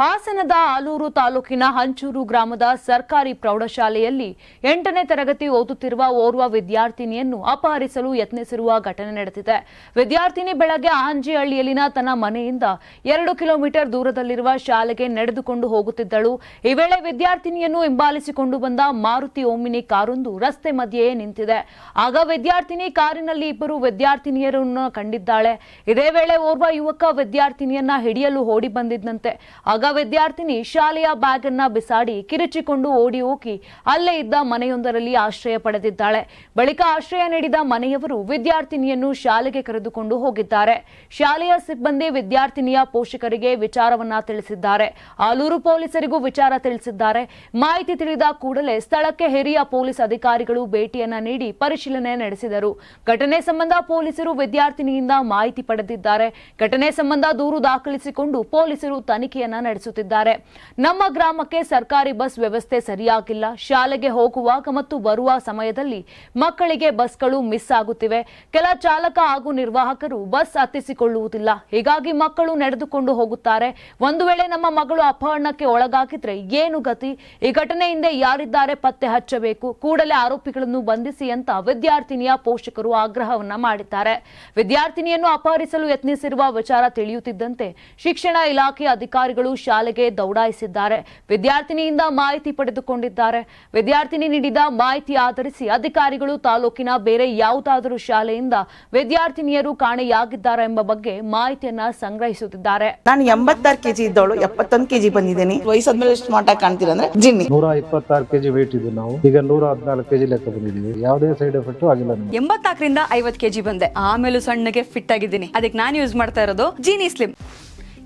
ಹಾಸನದ ಆಲೂರು ತಾಲೂಕಿನ ಹಂಚೂರು ಗ್ರಾಮದ ಸರ್ಕಾರಿ ಪ್ರೌಢಶಾಲೆಯಲ್ಲಿ ಎಂಟನೇ ತರಗತಿ ಓದುತ್ತಿರುವ ಓರ್ವ ವಿದ್ಯಾರ್ಥಿನಿಯನ್ನು ಅಪಹರಿಸಲು ಯತ್ನಿಸಿರುವ ಘಟನೆ ನಡೆದಿದೆ. ವಿದ್ಯಾರ್ಥಿನಿ ಬೆಳಗ್ಗೆ ಆಂಜಿಹಳ್ಳಿಯಲ್ಲಿನ ತನ್ನ ಮನೆಯಿಂದ ಎರಡು ಕಿಲೋಮೀಟರ್ ದೂರದಲ್ಲಿರುವ ಶಾಲೆಗೆ ನಡೆದುಕೊಂಡು ಹೋಗುತ್ತಿದ್ದಳು. ಈ ವೇಳೆ ವಿದ್ಯಾರ್ಥಿನಿಯನ್ನು ಹಿಂಬಾಲಿಸಿಕೊಂಡು ಬಂದ ಮಾರುತಿ ಓಮಿನಿ ಕಾರೊಂದು ರಸ್ತೆ ಮಧ್ಯೆಯೇ ನಿಂತಿದೆ. ಆಗ ವಿದ್ಯಾರ್ಥಿನಿ ಕಾರಿನಲ್ಲಿ ಇಬ್ಬರು ವಿದ್ಯಾರ್ಥಿನಿಯರನ್ನು ಕಂಡಿದ್ದಾಳೆ. ಇದೇ ವೇಳೆ ಓರ್ವ ಯುವಕ ವಿದ್ಯಾರ್ಥಿನಿಯನ್ನ ಹಿಡಿಯಲು ಓಡಿ ಬಂದಿದ್ದಂತೆ. ಆಗ ವಿದ್ಯಾರ್ಥಿನಿ ಶಾಲೆಯ ಬ್ಯಾಗ್ ಅನ್ನ ಬಿಸಾಡಿ ಕಿರುಚಿಕೊಂಡು ಓಡಿ ಹೋಗಿ ಅಲ್ಲೇ ಇದ್ದ ಮನೆಯೊಂದರಲ್ಲಿ ಆಶ್ರಯ ಪಡೆದಿದ್ದಾಳೆ. ಬಳಿಕ ಆಶ್ರಯ ನೀಡಿದ ಮನೆಯವರು ವಿದ್ಯಾರ್ಥಿನಿಯನ್ನು ಶಾಲೆಗೆ ಕರೆದುಕೊಂಡು ಹೋಗಿದ್ದಾರೆ. ಶಾಲೆಯ ಸಿಬ್ಬಂದಿ ವಿದ್ಯಾರ್ಥಿನಿಯ ಪೋಷಕರಿಗೆ ವಿಚಾರವನ್ನ ತಿಳಿಸಿದ್ದಾರೆ. ಆಲೂರು ಪೊಲೀಸರಿಗೂ ವಿಚಾರ ತಿಳಿಸಿದ್ದಾರೆ. ಮಾಹಿತಿ ತಿಳಿದ ಕೂಡಲೇ ಸ್ಥಳಕ್ಕೆ ಹಿರಿಯ ಪೊಲೀಸ್ ಅಧಿಕಾರಿಗಳು ಭೇಟಿಯನ್ನ ನೀಡಿ ಪರಿಶೀಲನೆ ನಡೆಸಿದರು. ಘಟನೆ ಸಂಬಂಧ ಪೊಲೀಸರು ವಿದ್ಯಾರ್ಥಿನಿಯಿಂದ ಮಾಹಿತಿ ಪಡೆದಿದ್ದಾರೆ. ಘಟನೆ ಸಂಬಂಧ ದೂರು ದಾಖಲಿಸಿಕೊಂಡು ಪೊಲೀಸರು ತನಿಖೆಯನ್ನ ನಡೆಸುತ್ತಿದ್ದಾರೆ ನಮ್ಮ ಗ್ರಾಮಕ್ಕೆ ಸರ್ಕಾರಿ ಬಸ್ ವ್ಯವಸ್ಥೆ ಸರಿಯಾಗಿಲ್ಲ. ಶಾಲೆಗೆ ಹೋಗುವಾಗ ಮತ್ತು ಬರುವ ಸಮಯದಲ್ಲಿ ಮಕ್ಕಳಿಗೆ ಬಸ್ಗಳು ಮಿಸ್ ಆಗುತ್ತಿವೆ. ಕೆಲ ಚಾಲಕ ಹಾಗೂ ನಿರ್ವಾಹಕರು ಬಸ್ ಹತ್ತಿಸಿಕೊಳ್ಳುವುದಿಲ್ಲ. ಹೀಗಾಗಿ ಮಕ್ಕಳು ನಡೆದುಕೊಂಡು ಹೋಗುತ್ತಾರೆ. ಒಂದು ವೇಳೆ ನಮ್ಮ ಮಗಳು ಅಪಹರಣಕ್ಕೆ ಒಳಗಾಗಿದ್ರೆ ಏನು ಗತಿ? ಈ ಘಟನೆಯಿಂದ ಯಾರಿದ್ದಾರೆ ಪತ್ತೆ ಹಚ್ಚಬೇಕು. ಕೂಡಲೇ ಆರೋಪಿಗಳನ್ನು ಬಂಧಿಸಿ ಅಂತ ವಿದ್ಯಾರ್ಥಿನಿಯ ಪೋಷಕರು ಆಗ್ರಹವನ್ನ ಮಾಡಿದ್ದಾರೆ. ವಿದ್ಯಾರ್ಥಿನಿಯನ್ನು ಅಪಹರಿಸಲು ಯತ್ನಿಸಿರುವ ವಿಚಾರ ತಿಳಿಯುತ್ತಿದ್ದಂತೆ ಶಿಕ್ಷಣ ಇಲಾಖೆ ಅಧಿಕಾರಿಗಳು ಶಾಲೆಗೆ ದೌಡಾಯಿಸಿದ್ದಾರೆ. ವಿದ್ಯಾರ್ಥಿನಿಯಿಂದ ಮಾಹಿತಿ ಪಡೆದುಕೊಂಡಿದ್ದಾರೆ. ವಿದ್ಯಾರ್ಥಿನಿ ನೀಡಿದ ಮಾಹಿತಿ ಆಧರಿಸಿ ಅಧಿಕಾರಿಗಳು ತಾಲೂಕಿನ ಬೇರೆ ಯಾವುದಾದರೂ ಶಾಲೆಯಿಂದ ವಿದ್ಯಾರ್ಥಿನಿಯರು ಕಾಣೆಯಾಗಿದ್ದಾರೆ ಎಂಬ ಬಗ್ಗೆ ಮಾಹಿತಿಯನ್ನ ಸಂಗ್ರಹಿಸುತ್ತಿದ್ದಾರೆ. ನಾನು ಎಂಬತ್ತಾರು ಕೆಜಿ ಇದ್ದವಳು ಎಪ್ಪತ್ತೊಂದು ಕೆಜಿ ಬಂದಿದ್ದೀನಿ. ವಯಸ್ಸಾದ್ಮೇಲೆ ಸ್ಮಾರ್ಟ್ ಆಗಿ ಕಾಣ್ತೀರ ಅಂದ್ರೆ ಜಿನ್ನಿ. ನೂರ ಇಪ್ಪತ್ತಾರು ಕೆಜಿ ವೇಟ್ ಇದ್ದು ನಾವು. ಈಗ ನೂರ ಹದಿನಾಲ್ಕು ಕೆಜಿ ಲೆಕ್ಕ ಬಂದಿದ್ದೀವಿ. ಯಾವುದೇ ಸೈಡ್ ಎಫೆಕ್ಟ್ ಆಗಿಲ್ಲ ಎಂಬತ್ತಾಕರಿಂದ ಎಂಬತ್ನಾಲ್ಕರಿಂದ ಐವತ್ ಕೆಜಿ ಬಂದೆ. ಆಮೇಲೆ ಸಣ್ಣಗೆ ಫಿಟ್ ಆಗಿದ್ದೀನಿ. ಅದಕ್ಕೆ ನಾನು ಯೂಸ್ ಮಾಡ್ತಾ ಇರೋದು ಜೀನಿ ಸ್ಲಿಮ್